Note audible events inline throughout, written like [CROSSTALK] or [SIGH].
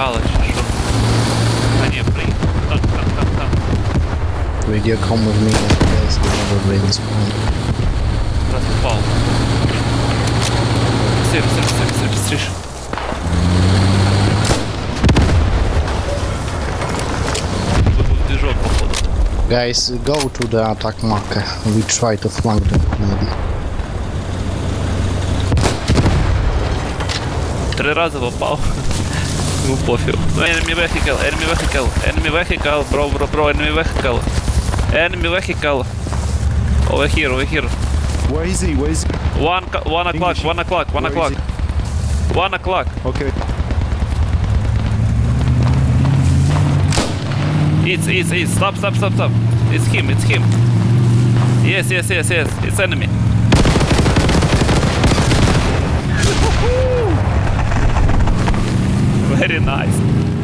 застряла чи що. А ні, приїхав. Так, так, так, так. Radio, come with me and there's another ring spawn. Раз упав. Все, все, все, все, стріж. Тут був двіжок, походу. Guys, go to the attack marker. We try to flank them, maybe. Три рази попав. Ну пофіг. Ну, enemy vehicle, enemy vehicle, enemy vehicle, bro, bro, bro, enemy vehicle. Enemy vehicle. Over here, over here. Where is he? Where is he? One, co- one o'clock, English. one o'clock, one Where is o'clock. One o'clock. Okay. It's, it's, it's. Stop, stop, stop, stop. It's him, it's him. Yes, yes, yes, yes. It's enemy. [LAUGHS] Very nice.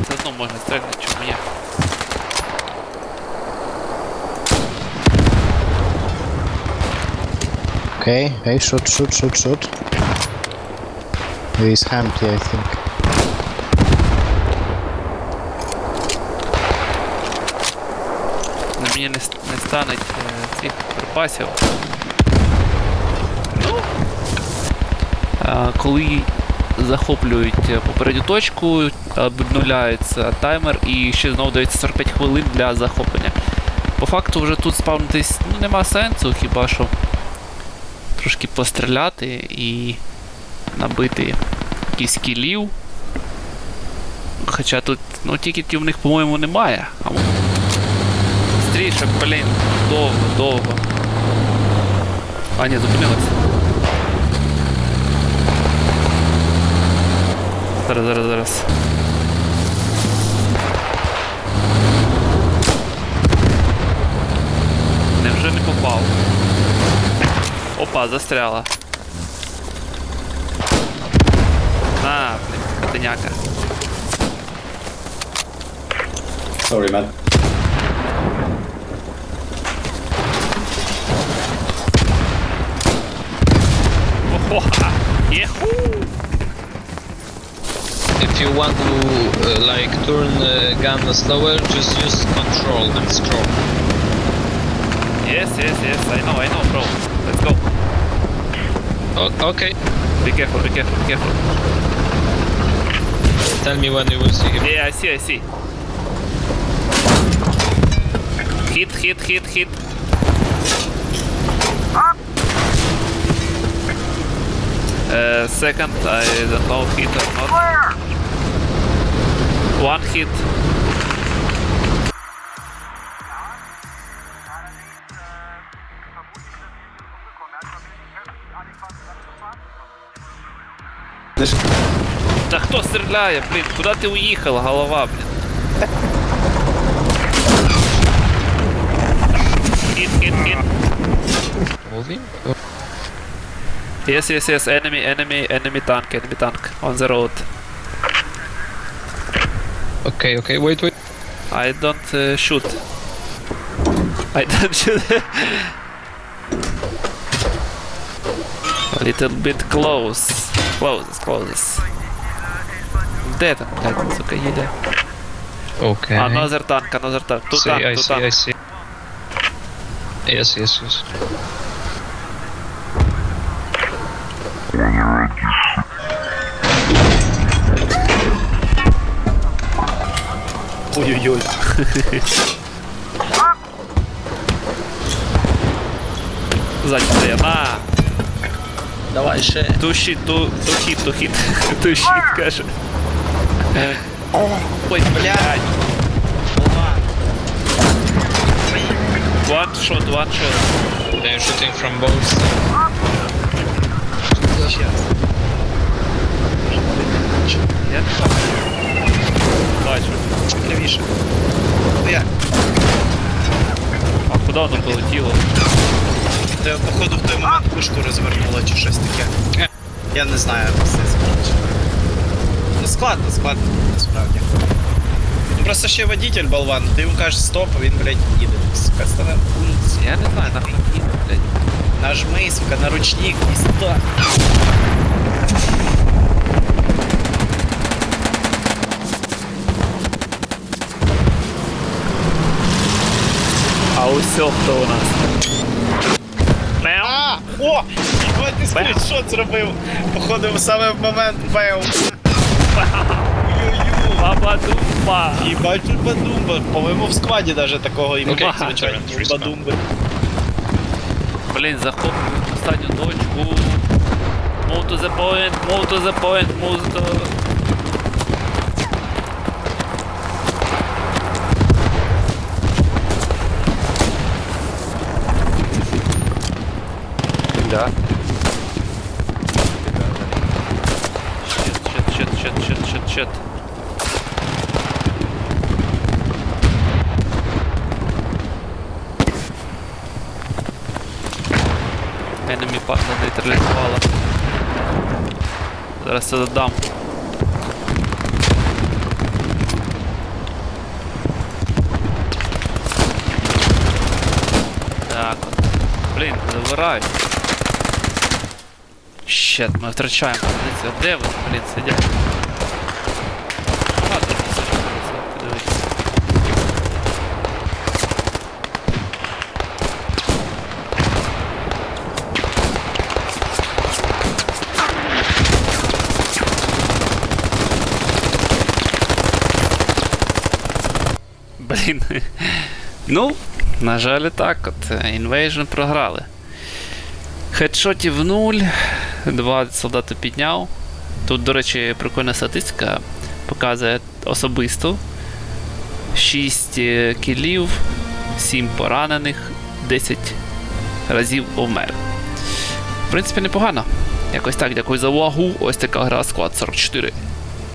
Це знову можна стрельнути, чому ні? Okay, hey, shoot, shoot, shoot, shoot. He is empty, I think. На мені не, не стануть е, цих припасів. Ну. А, коли захоплюють е, попередню точку, обнуляється таймер і ще знову дається 45 хвилин для захоплення. По факту вже тут спавнитись ну, нема сенсу, хіба що трошки постріляти і набити якісь кілів. Хоча тут ну, тікетів в них, по-моєму, немає. А Стріше, блін, довго, довго. А, ні, зупинилась. Зараз, зараз, зараз. Невже не попав? Опа, застряла. На, блін, котеняка. Sorry, man. Охо, єху! If you want to uh, like turn uh, gun slower, just use control and scroll. Yes, yes, yes, I know, I know, bro. Let's go. O- okay, Be careful, be careful, be careful. tell me when you will see him. Yeah, I see, I see. Hit, hit, hit, hit. Uh, second, I don't know hit or not. One hit. Та хто стріляє, блін? Куди ти уїхала, голова, блін? Hit, hit, hit. Moving? Yes, yes, yes. Enemy, enemy, enemy tank, enemy tank on the road. Okay, okay, wait, wait. I don't uh, shoot. I don't [LAUGHS] shoot. A little bit close. Close, close. Dead. Okay. That's okay, you dead. Okay. Another tank, another tank. Two see, tank, I two see, tank. I see. Yes, yes, yes. Ой-ой-ой. Сзади стоят. На! Давай ще. Ту щит, ту, ту хит, ту хит. [LAUGHS] Ту щит, каже. Ой, блядь. One shot, one shot. They're shooting from both. Я не бачу. Лівіше. Ну? А куди воно полетіло? Ти походу в той момент пушку розвернуло чи щось таке. Я не знаю, як це. Ну складно, складно, насправді. Ну просто ще водитель болван, ти йому кажеш стоп, а він, блядь, їде. Сука, стане пункт. Я не знаю, нахуй їде, блядь. Нажми, сука, на ручник і стоп. А у ось хто у нас. Бем! А! О! Єбать, ти скріншот зробив! Походу саме в момент беу. Баба-думба! Їбать тут бадумба. По-моєму в складі даже такого імені Окей, звичайно бадумби. Блін, захоплюють останню точку. Move to the point, move to the point, move to... Да. Shit, shit, shit, shit, shit, shit, shit. Enemy partner нейтралізувала. Зараз це додам. Так. Блін, забирай. Щет, ми втрачаємо позицію. Де вони, блін, сидять? Подивись. Блін. Ну, на жаль, так от. Invasion програли. Хедшотів 0. Два солдати підняв. Тут, до речі, прикольна статистика. Показує особисто. 6 кілів, 7 поранених, 10 разів умер. В принципі, непогано. Якось так, дякую за увагу. Ось така гра склад 44.